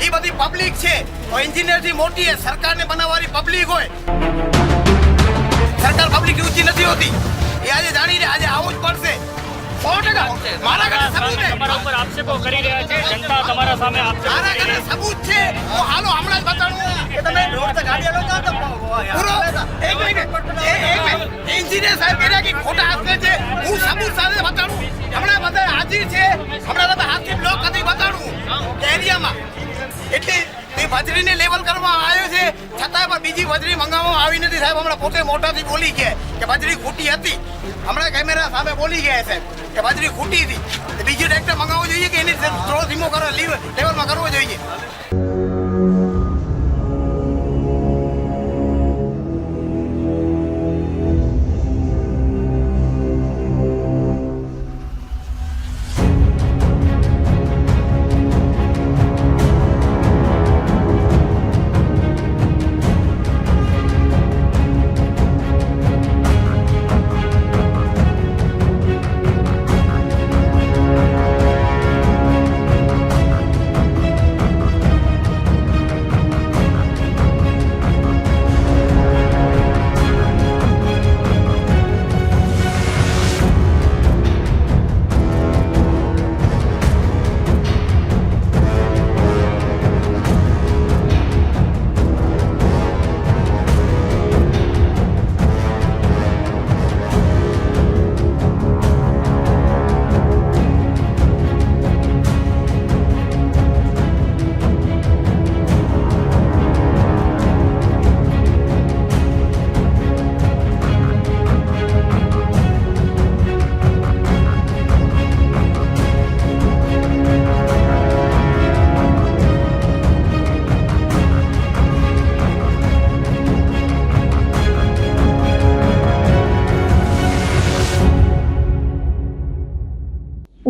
એ બધી પબ્લિક છે. તો એન્જિનિયરથી મોટી એ સરકારને બનાવવાની પબ્લિક હોય. સરકાર પબ્લિક ઊંચી નથી હોતી. એ આજે જાણીને આજે આવવું જ પડશે. સો ટકા. મારા ઘરે સબૂત છે. તમારા ઉપર આક્ષેપો કરી રહ્યા છે. જનતા તમારા સામે આક્ષેપો મારા કરી ઘરે રહી છે. સબૂત છે. હું હાલો હમણાં જ બતાડું તમે રોડ પર ગાડી હલો તો પૂરો. એક મિનિટ. એ- એક મિનિટ એન્જિનિયર સાહેબ કહે કે ખોટા હાથ છે. હું સબૂત સાથે બતાડું હમણાં બધા હાજર છે. હમણાં તમે હાથથી બ્લોક કરી બતાડું. બીજી ભજરી મંગાવવામાં આવી નથી સાહેબ. હમણાં પોતે મોટાથી બોલી ગયા કે ભજરી ખૂટી હતી. હમણાં કેમેરા સામે બોલી ગયા સાહેબ કે ભજરી ખૂટી હતી. બીજું ટ્રેક્ટર મંગાવવું જોઈએ કે એની થોડો ધીમો કરો લેવલમાં કરવો જોઈએ?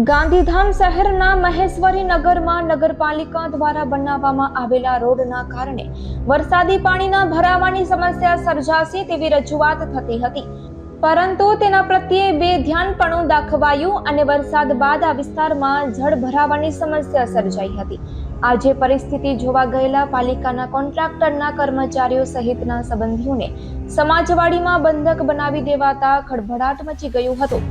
ગાંધીધામ શહેરના મહેશ્વરી નગરમાં નગરપાલિકા દ્વારા બનાવવામાં આવેલા રોડના કારણે વરસાદી પાણીના ભરાવાની સમસ્યા સર્જાશે તેવી રજૂઆત થતી હતી. પરંતુ તેના પ્રત્યે બે ધ્યાનપણું દાખવાયું અને વરસાદ બાદ આ વિસ્તારમાં જળ ભરાવાની સમસ્યા સર્જાઈ હતી. આજે પરિસ્થિતિ જોવા ગયેલા પાલિકાના કોન્ટ્રાક્ટરના કર્મચારીઓ સહિતના સંબંધીઓને સમાજવાડીમાં બંધક બનાવી દેવાતા ખળભળાટ મચી ગયું હતું.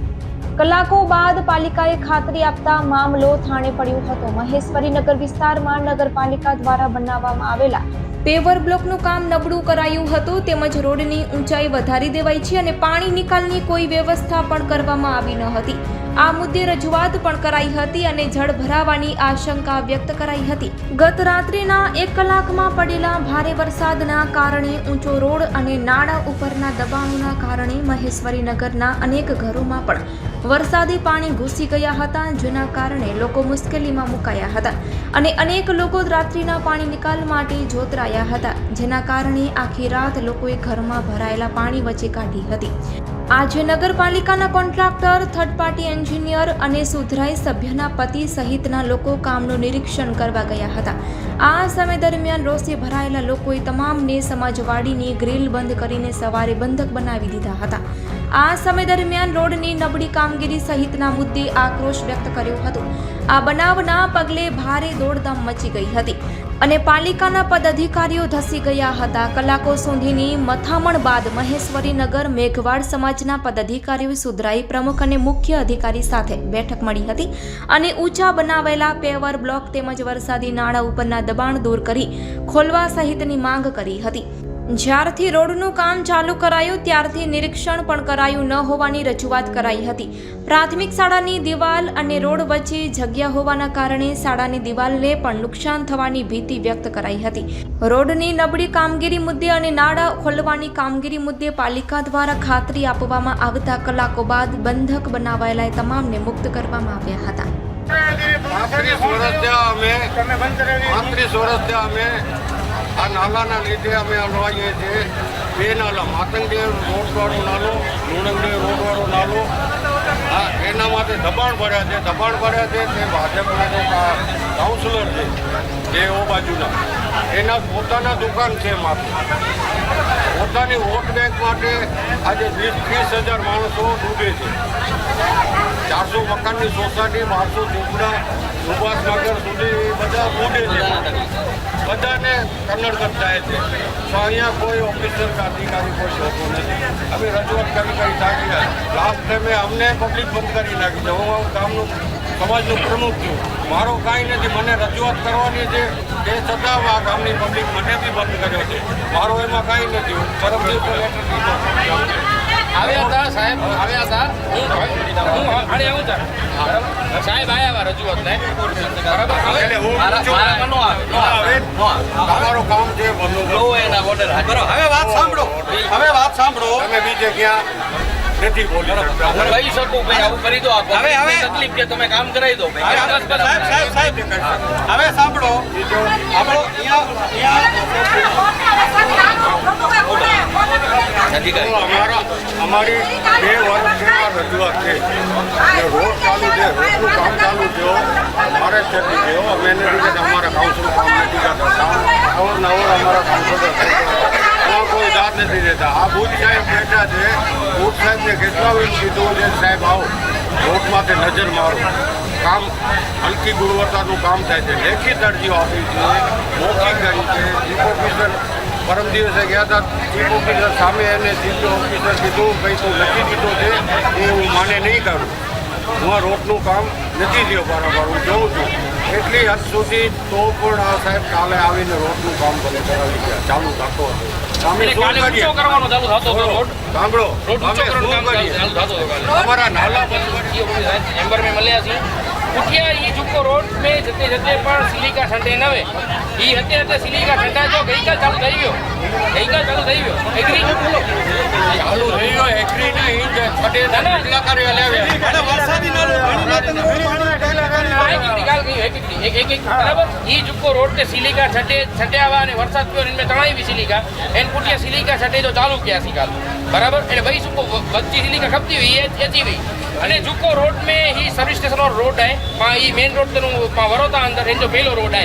કલાકો બાદ પાલિકાએ ખાતરી આપતા મામલો થાણે પડ્યો હતો. મહેશ્વરી નગર વિસ્તારમાં નગરપાલિકા દ્વારા બનાવવામાં આવેલા પેવર બ્લોકનું કામ નબળું કરાયું હતું. તેમજ રોડની ઊંચાઈ વધારી દેવાઈ છે અને પાણી નિકાલની કોઈ વ્યવસ્થા પણ કરવામાં આવી ન હતી. આ મુદ્દે રજૂઆત પણ કરાઈ હતી અને જળ ભરાવાની આશંકા વ્યક્ત કરાઈ હતી. ગત રાત્રિના એક કલાકમાં પડેલા ભારે વરસાદના કારણે ઊંચો રોડ અને નાળા ઉપરના દબાણોના કારણે મહેશ્વરી નગરના અનેક ઘરોમાં પણ વરસાદી પાણી ઘૂસી ગયા હતા, જેના કારણે લોકો મુશ્કેલીમાં મુકાયા હતા અને અનેક લોકો રાત્રિના પાણી નિકાલ માટે જોતરાયા હતા, જેના કારણે આખી રાત લોકોએ ઘરમાં ભરાયેલા પાણી વચ્ચે કાઢી હતી. આજે નગરપાલિકાના કોન્ટ્રાક્ટર થર્ડ પાર્ટી એન્જિનિયર અને સુધરાઈ સભ્યના પતિ સહિતના લોકો કામનું નિરીક્ષણ કરવા ગયા હતા. આ સમય દરમિયાન રોષે ભરાયેલા લોકોએ તમામને સમાજવાડીની ગ્રીલ બંધ કરીને સવારે બંધક બનાવી દીધા હતા. આ સમય દરમિયાન રોડની નબળી કામગીરી સહિતના મુદ્દે આક્રોશ વ્યક્ત કર્યો હતો. આ બનાવના પગલે ભારે દોડધામ મચી ગઈ હતી. અને પાલિકાના પદાધિકારીઓ ધસી ગયા હતા. કલાકો સુધીની મથામણ બાદ મહેશ્વરીનગર મેઘવાડ સમાજના પદાધિકારીઓ સુધરાઈ પ્રમુખ અને મુખ્ય અધિકારી સાથે બેઠક મળી હતી અને ઊંચા બનાવેલા પેવર બ્લોક તેમજ વરસાદી નાળા ઉપરના દબાણ દૂર કરી ખોલવા સહિતની માંગ કરી હતી. જ્યારથી રોડનું કામ ચાલુ કરાયું, ત્યારથી નિરીક્ષણ પણ કરાયું ન હોવાની રજૂઆત કરાઈ હતી. પ્રાથમિક શાળાની દિવાલ અને રોડ વચ્ચે જગ્યા હોવાના કારણે શાળાની દિવાલને પણ નુકસાન થવાની ભીતિ વ્યક્ત કરાઈ હતી. રોડની નબળી કામગીરી મુદ્દે અને નાળા ખોલવાની કામગીરી મુદ્દે પાલિકા દ્વારા ખાતરી આપવામાં આવતા કલાકો બાદ બંધક બનાવાયેલા તમામને મુક્ત કરવામાં આવ્યા હતા. પાંત્રીસ વર્ષ થયા અમે. પાંત્રીસ વર્ષ થયા અમે. આ નાલાના લીધે અમે હલવાઈએ છીએ. બે નાલા માતંગદેવ રોડવાળો નાલો લુણંગદેવ રોડવાળો નાલો. હા એના માટે દબાણ ભર્યા છે, દબાણ ભર્યા છે તે ભાજપના જે કાઉન્સલર છે, જે ઓ બાજુના. એના પોતાના દુકાન છે માત્ર પોતાની વોટ બેંક માટે આજે વીસ, ત્રીસ હજાર માણસો ડૂબે છે. ચારસો મકાનની સોસાયટી, બારસો ઝૂંપડા, સુભાષનગર સુધી બધા ડૂબે છે. બધાને કન્નડગત થાય છે. તો અહીંયા કોઈ ઓફિસર કે અધિકારી કોઈ હોતો નથી. અમે રજૂઆત કરી કરી થાકી લાસ્ટ ટાઈમે અમને પબ્લિક બંધ કરી નાખી છે. હું ગામનું સમાજનું પ્રમુખ છું. મારો કાંઈ નથી મને રજૂઆત કરવાની છે. તે છતાં આ ગામની પબ્લિક મને બી બંધ કર્યો છે. મારો એમાં કાંઈ નથી. હું પરમ લેટર દીધો આવ્યા હતા સાહેબ? આવ્યા હતા હું હું આવું હતા સાહેબ આવ્યા હતા રજૂઆત ને હું તમારું કામ છે. હવે વાત સાંભળો. હવે વાત સાંભળો. તમે બીજે ક્યાં? નથી બોલી શકતા. હું કહી શકું ભાઈ આવું કરી દો. આ હવે- હવે- તકલીફ કે તમે કામ કરાવી દો ભાઈ. સાહેબ સાહેબ સાહેબ. હવે સાંભળો. આપણો અમારા અમારી બે વર્ષમાં રજૂઆત છે કે રોડ ચાલુ છે રોડનું કામ ચાલુ થયો મારે જ નથી થયો અમે એને અમારા કાઉન્સિલ કામ નથી કરતા. નવો અવરનવર અમારા કાઉન્સિલર એમાં દાદ નથી દેતા આ ભૂત સાહેબ બેઠા છે. બુધ સાહેબને કેટલા વાર કીધું છે, સાહેબ, આવો. માટે નજર મારો. કામ, હલકી ગુણવત્તાનું કામ થાય છે. લેખિત અરજીઓ આપી છે મોકી કરી છે. ચીફ ઓફિસર પરમ દિવસે ગયા હતા. ચીફ ઓફિસર સામે એને ચીફ ઓફિસર કીધું કંઈ તું લખી દીધો છે, એ હું માને નહીં કરું. હું આ રોડનું કામ નથી થયો બરાબર, હું જોઉં છું. એટલી હદ સુધી તો પણ આ સાહેબ કાલે આવીને રોડનું કામ ભલે કરાવી ગયા. ચાલુ થતો હતો અમે નાલા કાલે કરીએ ઊંચો કરવાનો ચાલુ થતો હતો રોડ સાંભળો રોડ ઊંચો અમે કરવાનું શું કામ કરીએ ચાલુ થતો હતો કાલે અમારા નાલા બંધ કરી चैम्बर में मलिया सी उठिया ये जुको रोड में जते जते पण सिलिका ठंडे नवे ई हते हते सिलिका ठंडा जो गई का चालू થઈ ગયો ગઈ का ચાલુ થઈ ગયો એગ્રી ચાલુ થઈ ગયો એગ્રી નહીં જે છડે કેટલા કાર્ય લેવ્યા અને વરસાદી નાળું પાણીમાં તમે એક એક નિકાલ ગઈ એક એક એક એક એક બરાબર ઈ जुको रोड के सिलिका छटे छटे आवा ने वरसाद पियो इनमें तणाई भी सिलिका एन कुटिया सिलिका छटे जो चालू किया सी काल बराबर એટલે ભાઈ સુકો બચ્ચી સિલિકા ખપતી हुई है एची हुई અને जुको रोड में ही सर्विस स्टेशन और रोड है पा ई मेन रोड तनु पा वरोता अंदर इन जो पहलो रोड है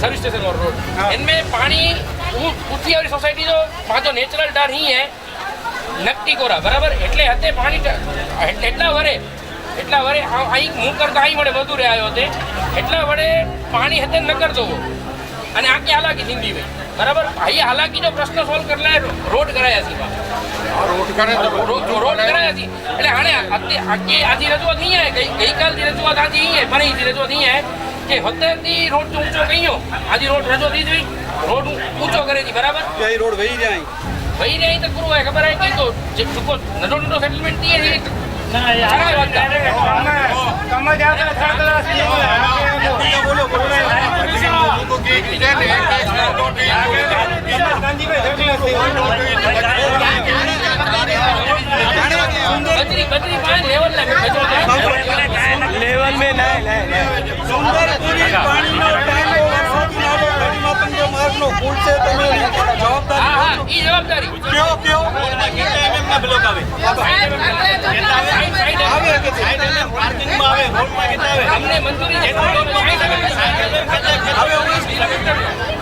सर्विस स्टेशन और रोड इनमें पानी उ- उठी वाली सोसाइटी जो वहाँ जो नेचुरल डर ही है નકટી કોરા બરાબર એટલે હતે પાણી ટ- એટલે- એટલા વરે એટલા વરે આ- અહીં હું કરતા અહીં વડે વધુ રે આવ્યો તે એટલા વડે પાણી હતે ન કરતો હો. અને આખી હાલાકી થીંદી ભાઈ બરાબર? અહીં હાલાકીનો પ્રશ્ન સોલ્વ કરલા રોડ કરાયા છે રોડ રોડ કરાયા છે. એટલે હાણે આખી આજી રજૂઆત નહીં આવે. ગઈ ગઈકાલથી રજૂઆત આજે અહીં આવે. પણ અહીંથી રજૂઆત અહીં આવે કે હતેથી રોડ ઊંચો કહીયો. આજે રોડ રજૂઆત થઈ જોઈ રોડ ઊંચો કરે છે બરાબર? રોડ વહી જાય. ભાઈ ને અહીં તો પૂરું હોય ખબર હોય કે તો જે ટૂંકો નડો નડો સેટલમેન્ટ થઈએ લેવલ ના ટાંકો વરસાદી નાળો માતંગો માર્ગનો પુલ છે તમે જવાબદારી જવાબદારી. કયો કયો? આવે કે પાર્કિંગમાં આવે રોડમાં કેટલા આવે? અમને મંજૂરી કિલોમીટર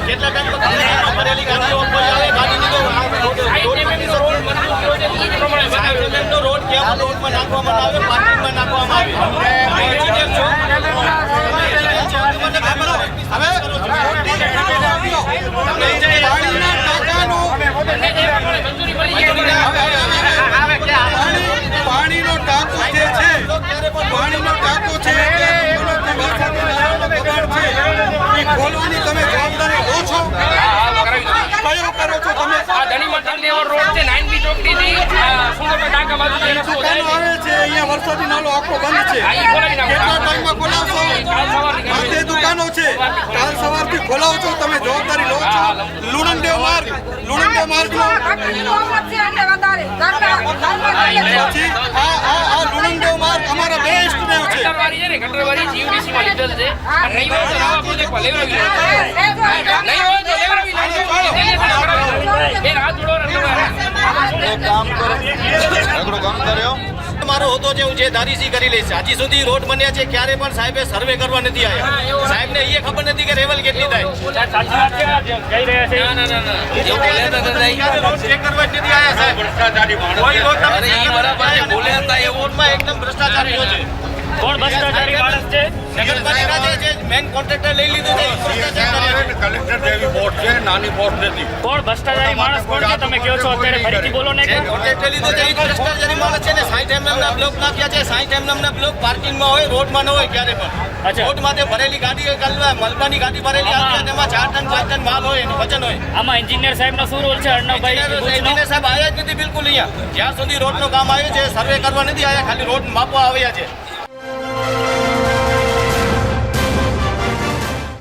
કેટલા ટાઈમ ભરેલી ગાડીઓ આવે ગાડી નીકળો. રોડ મંજૂર થયો છે? જ પ્રમાણે બનાવ્યો. રોડ ક્યાં રોડમાં નાખવામાં આવે? પાર્કિંગમાં નાખવામાં હવે પાણીના ટાંકો જે છે પાણીનો ટાંકો છે એ ખોલવાની તમે જવાબદારી લો છો. કયો કરો છો તમે? આ ધણી રોડ છે થી સુંદર ટાંકા બાજુ જઈને આવે છે અહીંયા વરસાદી નાળો આખો બંધ છે. કેટલા ટાઈમમાં ખોલાવશો દુકાનો છે. કાલ સવારથી છો તમે જવાબદારી લો છો. લુણંદેવ માર્ગ માર્ગનો. પછી આ આ આ લુણંદેવ માર્ગ અમારા છે. કરો. કામ કર્યો મારો હોતો છે હું જે દારીસી કરી લઈશ. હજી સુધી રોડ બન્યા છે ક્યારે પણ સાહેબે સર્વે કરવા નથી આવ્યા સાહેબને એ ખબર નથી કે રેવલ કેટલી થાય. એકદમ ભ્રષ્ટાચાર છે. કોણ ભ્રષ્ટાચારી માણસ છે? નગરપાલિકા જે મેન કોન્ટ્રાક્ટર લઈ લીધું છે. કલેક્ટર જેવી બોર્ડ છે નાની બોર્ડ નથી. કોણ ભ્રષ્ટાચારી માણસ કોણ છે? તમે કહો છો અત્યારે ફરીથી બોલો ને કોન્ટ્રાક્ટર લીધો છે એ ભ્રષ્ટાચારી માણસ છે ને 60 એમએમ ના બ્લોક નાખ્યા છે 60 એમએમ ના બ્લોક પાર્કિંગમાં હોય રોડમાં ન હોય ક્યારે પણ. અચ્છા. રોડમાં તે ભરેલી ગાડી હોય કાલ મલબાની ગાડી ભરેલી આવે અને તેમાં ચાર ટન 5 ટન માલ હોય એનું વજન હોય. આમાં એન્જિનિયર સાહેબનો શું રોલ છે? અર્ણવભાઈ એન્જિનિયર સાહેબ આવ્યા જ નથી બિલકુલ અહીંયા. જ્યાં સુધી રોડનું કામ આવ્યું છે સર્વે કરવા નથી આવ્યા ખાલી રોડ માપવા આવ્યા છે.